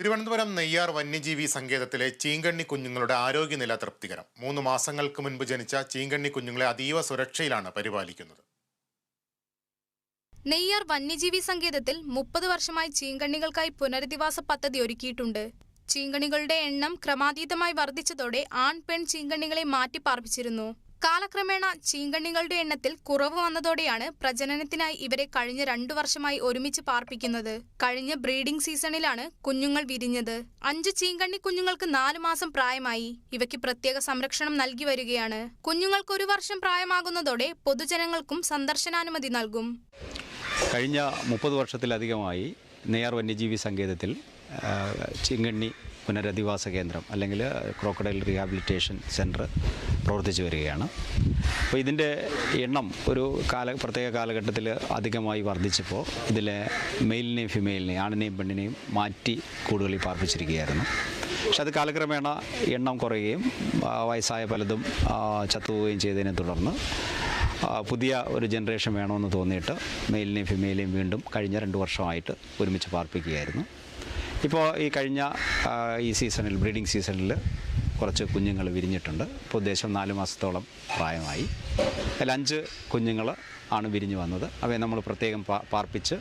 തിരുവനന്തപുരം നെയ്യാർ വന്യജീവി സങ്കേതത്തിലെ ചീങ്കണ്ണി കുഞ്ഞുങ്ങളുടെ ആരോഗ്യനില തൃപ്തികരം. മൂന്ന് മാസങ്ങൾക്ക് മുൻപ് ജനിച്ച ചീങ്കണ്ണി കുഞ്ഞുങ്ങളെ അതീവ സുരക്ഷയിലാണ് പരിപാലിക്കുന്നത്. നെയ്യാർ വന്യജീവി സങ്കേതത്തിൽ മുപ്പത് വർഷമായി ചീങ്കണ്ണികൾക്കായി പുനരധിവാസ പദ്ധതി ഒരുക്കിയിട്ടുണ്ട്. ചീങ്കണ്ണികളുടെ എണ്ണം ക്രമാതീതമായി വർദ്ധിച്ചതോടെ ആൺ പെൺ ചീങ്കണ്ണികളെ മാറ്റി പാർപ്പിച്ചിരുന്നു കാലക്രമേണ ചീങ്കണ്ണികളുടെ എണ്ണത്തിൽ കുറവ് വന്നതോടെയാണ് പ്രജനനത്തിനായി ഇവരെ കഴിഞ്ഞ രണ്ടു വർഷമായി ഒരുമിച്ച് പാർപ്പിക്കുന്നത്. കഴിഞ്ഞ ബ്രീഡിംഗ് സീസണിലാണ് കുഞ്ഞുങ്ങൾ വിരിഞ്ഞത്. അഞ്ച് ചീങ്കണ്ണി കുഞ്ഞുങ്ങൾക്ക് നാലു മാസം പ്രായമായി. ഇവയ്ക്ക് പ്രത്യേക സംരക്ഷണം നൽകി വരികയാണ്. കുഞ്ഞുങ്ങൾക്ക് ഒരു വർഷം പ്രായമാകുന്നതോടെ പൊതുജനങ്ങൾക്കും സന്ദർശനാനുമതി നൽകും. കഴിഞ്ഞ മുപ്പത് വർഷത്തിലധികമായി നെയ്യാർ വന്യജീവി സങ്കേതത്തിൽ ചീങ്കണ്ണി പുനരധിവാസ കേന്ദ്രം അല്ലെങ്കിൽ ക്രോക്കഡൈൽ റീഹാബിലിറ്റേഷൻ സെന്റർ പ്രവർത്തിച്ചു വരികയാണ്. അപ്പോൾ ഇതിന്റെ എണ്ണം ഒരു കാല പ്രത്യേക കാലഘട്ടത്തിൽ അധികമായി വർദ്ധിച്ചപ്പോൾ ഇതിലെ മെയിലിനെയും ഫിമെയിലിനെയും ആണിനെയും പെണ്ണിനെയും മാറ്റി കൂടുതലിൽ പാർപ്പിച്ചിരിക്കുകയായിരുന്നു. പക്ഷെ അത് കാലക്രമേണ എണ്ണം കുറയുകയും വയസ്സായ പലതും ചത്തുപോവുകയും ചെയ്തതിനെ തുടർന്ന് പുതിയ ഒരു ജനറേഷൻ വേണമെന്ന് തോന്നിയിട്ട് മെയിലിനെയും ഫിമെയിലെയും വീണ്ടും കഴിഞ്ഞ രണ്ട് വർഷമായിട്ട് ഒരുമിച്ച് പാർപ്പിക്കുകയായിരുന്നു. ഇപ്പോൾ ഈ കഴിഞ്ഞ ഈ സീസണിൽ ബ്രീഡിംഗ് സീസണിൽ കുറച്ച് കുഞ്ഞുങ്ങൾ വിരിഞ്ഞിട്ടുണ്ട്. ഇപ്പോൾ ഉദ്ദേശം നാല് മാസത്തോളം പ്രായമായി. അതിൽ അഞ്ച് കുഞ്ഞുങ്ങൾ ആണ് വിരിഞ്ഞു വന്നത്. അവയെ നമ്മൾ പ്രത്യേകം പാർപ്പിച്ച്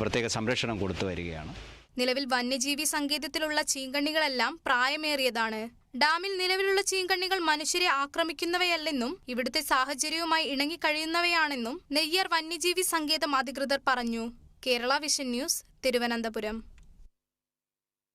പ്രത്യേക സംരക്ഷണം കൊടുത്തു വരികയാണ്. നിലവിൽ വന്യജീവി സങ്കേതത്തിലുള്ള ചീങ്കണ്ണികളെല്ലാം പ്രായമേറിയതാണ്. ഡാമിൽ നിലവിലുള്ള ചീങ്കണ്ണികൾ മനുഷ്യരെ ആക്രമിക്കുന്നവയല്ലെന്നും ഇവിടുത്തെ സാഹചര്യവുമായി ഇണങ്ങിക്കഴിയുന്നവയാണെന്നും നെയ്യാർ വന്യജീവി സങ്കേതം അധികൃതർ പറഞ്ഞു. Kerala vision news Thiruvananthapuram.